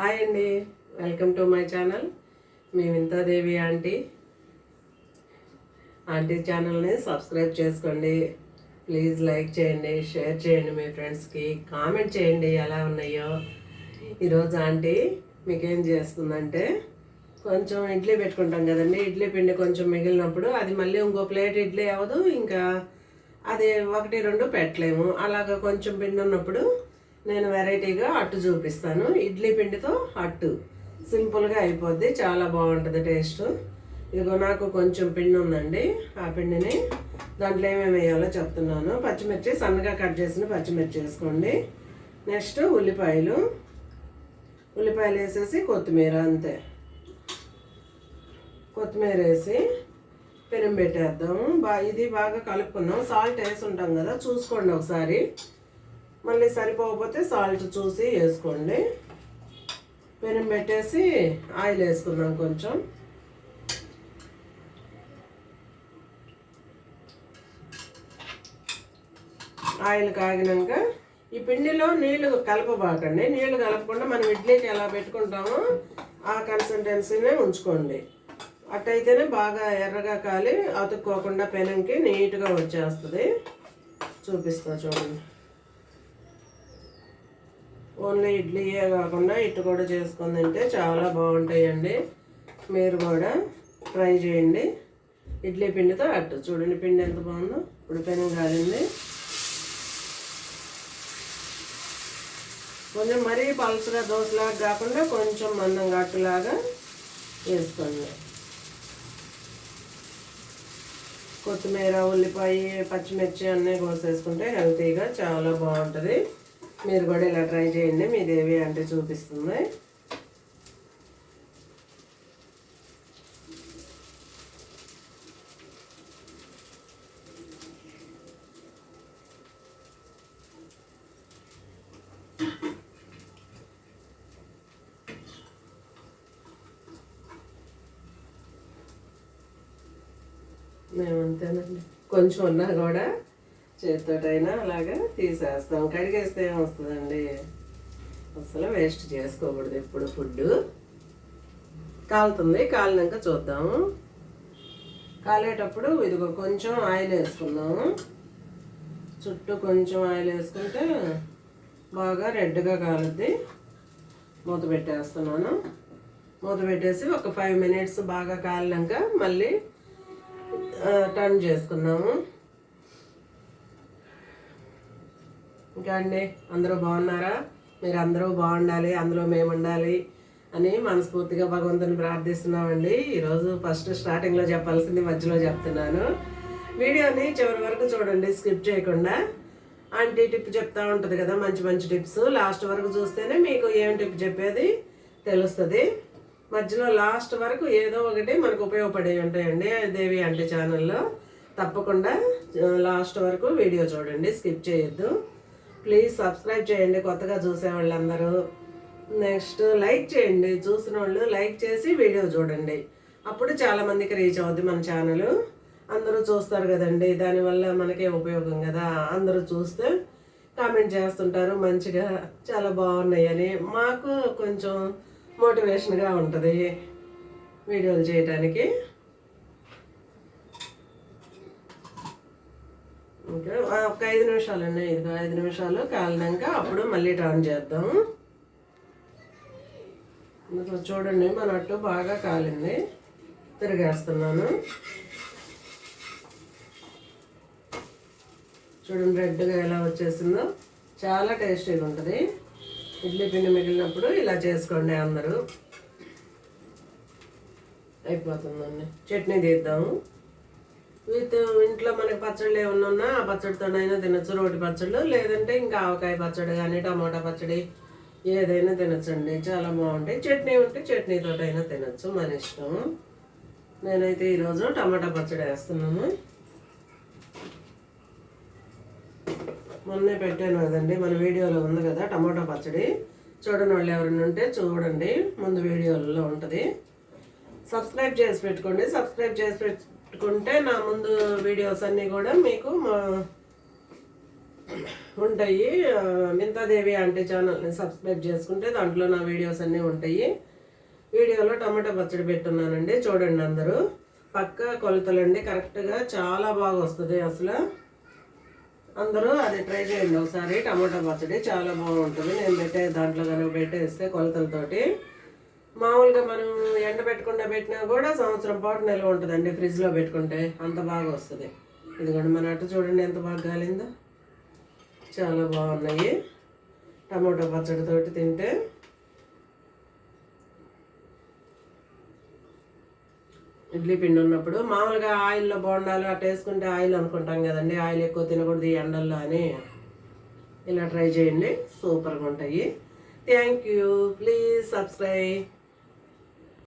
Hi అండి welcome to my channel. మేము Devi aunty. Aunty ఛానల్ని సబ్స్క్రైబ్ చేసుకోండి. ప్లీజ్ లైక్ చేయండి షేర్ చేయండి మీ ఫ్రెండ్స్కి. కామెంట్ చేయండి ఎలా ఉన్నాయో. ఈరోజు ఆంటీ మీకేం చేస్తుందంటే కొంచెం ఇడ్లీ పెట్టుకుంటాం కదండి. ఇడ్లీ పిండి కొంచెం మిగిలినప్పుడు అది మళ్ళీ ఇంకో ప్లేట్ ఇడ్లీ అవ్వదు. ఇంకా అది ఒకటి రెండు పెట్టలేము. అలాగ కొంచెం పిండి ఉన్నప్పుడు నేను వెరైటీగా అట్టు చూపిస్తాను. ఇడ్లీ పిండితో అట్టు. సింపుల్గా అయిపోద్ది. చాలా బాగుంటుంది టేస్ట్. ఇదిగో నాకు కొంచెం పిండి ఉందండి. ఆ పిండిని దాంట్లో ఏమేమి వేయాలో చెప్తున్నాను. పచ్చిమిర్చి సన్నగా కట్ చేసిన పచ్చిమిర్చి వేసుకోండి. నెక్స్ట్ ఉల్లిపాయలు. ఉల్లిపాయలు వేసేసి కొత్తిమీర అంతే. కొత్తిమీర వేసి పెరుగు పెట్టేద్దాము. బా ఇది బాగా కలుపుకుందాం సాల్ట్ వేసి ఉంటాం కదా చూసుకోండి ఒకసారి. మళ్ళీ సరిపోకపోతే సాల్ట్ చూసి వేసుకోండి. పెనం పెట్టేసి ఆయిల్ వేసుకుందాం కొంచెం. ఆయిల్ కాగినాక ఈ పిండిలో నీళ్ళు కలపబాకండి. నీళ్ళు కలపకుండా మనం ఇడ్లీకి ఎలా పెట్టుకుంటామో ఆ కన్సిస్టెన్సీనే ఉంచుకోండి. అట్టయితేనే బాగా ఎర్రగా కాలి అతుక్కోకుండా పెనంకి నీట్గా వచ్చేస్తుంది. చూపిస్తా చూడండి. ఓన్లీ ఇడ్లీయే కాకుండా ఇటు కూడా చేసుకొని తింటే చాలా బాగుంటాయండి. మీరు కూడా ట్రై చేయండి. ఇడ్లీ పిండితో అట్టు చూడండి పిండి ఎంత బాగుందో. ఉడిపోయిన పెనం కాలింది కొంచెం మరీ పలుసుగా దోశలాగా కాకుండా కొంచెం మందంగా అట్టులాగా వేసుకోండి. కొత్తిమీర ఉల్లిపాయ పచ్చిమిర్చి అన్నీ కోసేసుకుంటే హెల్తీగా చాలా బాగుంటుంది. మీరు కూడా ఇలా ట్రై చేయండి. మీ ఏవి అంటే చూపిస్తుంది. మేము అంతేనండి కొంచెం ఉన్నా కూడా చేతితోటైనా అలాగా తీసేస్తాం. కడిగేస్తే ఏమొస్తుందండి? అసలు వేస్ట్ చేసుకోకూడదు ఎప్పుడు ఫుడ్ కాలుతుంది కాలినాక చూద్దాము కాలేటప్పుడు ఇదిగో కొంచెం ఆయిల్ వేసుకుందాము చుట్టూ కొంచెం ఆయిల్ వేసుకుంటే బాగా రెడ్గా కాలుద్ది. మూత పెట్టేస్తున్నాను. మూత పెట్టేసి ఒక ఫైవ్ మినిట్స్ బాగా కాలినాక మళ్ళీ టర్న్ చేసుకుందాము. ఇంకా అండి అందరూ బాగున్నారా? మీరు అందరూ బాగుండాలి అందులో మేము ఉండాలి అని మనస్ఫూర్తిగా భగవంతుని ప్రార్థిస్తున్నామండి. ఈరోజు ఫస్ట్ స్టార్టింగ్లో చెప్పాల్సింది మధ్యలో చెప్తున్నాను. వీడియోని చివరి వరకు చూడండి స్కిప్ చేయకుండా. ఆంటీ టిప్ చెప్తా ఉంటుంది కదా మంచి మంచి టిప్స్ లాస్ట్ వరకు చూస్తేనే మీకు ఏం టిప్ చెప్పేది తెలుస్తుంది. మధ్యలో లాస్ట్ వరకు ఏదో ఒకటి మనకు ఉపయోగపడే ఉంటాయండి దేవి అంటే ఛానల్లో తప్పకుండా లాస్ట్ వరకు వీడియో చూడండి స్కిప్ చేయొద్దు. ప్లీజ్ సబ్స్క్రైబ్ చేయండి కొత్తగా చూసే వాళ్ళందరూ. నెక్స్ట్ లైక్ చేయండి. చూసిన వాళ్ళు లైక్ చేసి వీడియో చూడండి. అప్పుడు చాలామందికి రీచ్ అవుద్ది మన ఛానల్. అందరూ చూస్తారు కదండి. దానివల్ల మనకే ఉపయోగం కదా. అందరూ చూస్తే కామెంట్ చేస్తుంటారు. మంచిగా చాలా బాగున్నాయని మాకు కొంచెం మోటివేషన్గా ఉంటుంది వీడియోలు చేయడానికి ఓకే ఒక ఐదు నిమిషాలు అండి ఇది ఐదు నిమిషాలు కాలినాక అప్పుడు మళ్ళీ టర్న్ చేద్దాం చూడండి మన అట్టు బాగా కాలింది. తిరిగేస్తున్నాను. చూడండి రెడ్గా ఎలా వచ్చేసిందో. చాలా టేస్టీగా ఉంటుంది. ఇడ్లీ పిండి మిగిలినప్పుడు ఇలా చేసుకోండి అందరూ. అయిపోతుందండి. చట్నీ తీద్దాము. విత్ ఇంట్లో మనకి పచ్చళ్ళు ఏమన్నా ఉన్నా ఆ పచ్చడితోనైనా తినచ్చు రోటి పచ్చళ్ళు లేదంటే ఇంకా ఆవకాయ పచ్చడి కానీ టమాటా పచ్చడి ఏదైనా తినచ్చండి. చాలా బాగుంటాయి. చట్నీ ఉంటే చట్నీతో అయినా తినచ్చు మన ఇష్టం. నేనైతే ఈరోజు టమాటా పచ్చడి వేస్తున్నాను. మొన్నే పెట్టాను కదండి మన వీడియోలో ఉంది కదా టమాటా పచ్చడి. చూడని వాళ్ళు ఎవరైనా ఉంటే చూడండి ముందు వీడియోలలో ఉంటుంది. సబ్స్క్రైబ్ చేసి పెట్టుకోండి. సబ్స్క్రైబ్ చేసి పెట్టుకుంటే నా ముందు వీడియోస్ అన్నీ కూడా మీకు మా ఉంటాయి. మింతాదేవి అంటే ఛానల్ని సబ్స్క్రైబ్ చేసుకుంటే దాంట్లో నా వీడియోస్ అన్నీ ఉంటాయి. వీడియోలో టమాటా పచ్చడి పెట్టున్నానండి చూడండి అందరూ. పక్క కొలతలండి కరెక్ట్గా చాలా బాగా వస్తుంది అసలు. అందరూ అది ట్రై చేయండి ఒకసారి టమాటా పచ్చడి చాలా బాగుంటుంది. నేను పెట్టే దాంట్లో కనుక పెట్టేస్తే కొలతలతోటి. మామూలుగా మనం ఎండ పెట్టకుండా పెట్టినా కూడా సంవత్సరం పాటు నిల్వ ఉంటుందండి. ఫ్రిడ్జ్లో పెట్టుకుంటే అంత బాగా వస్తుంది. ఇదిగోండి మన అట్ట చూడండి ఎంత బాగా గాలిందో. చాలా బాగున్నాయి. టమాటో పచ్చడితోటి తింటే ఇడ్లీ పిండి ఉన్నప్పుడు మామూలుగా ఆయిల్లో బోండాలు అట్ట వేసుకుంటే ఆయిల్ అనుకుంటాం కదండి. ఆయిల్ ఎక్కువ తినకూడదు ఈ ఎండల్లో అని. ఇలా ట్రై చేయండి. సూపర్గా ఉంటాయి. Thank you. Please subscribe.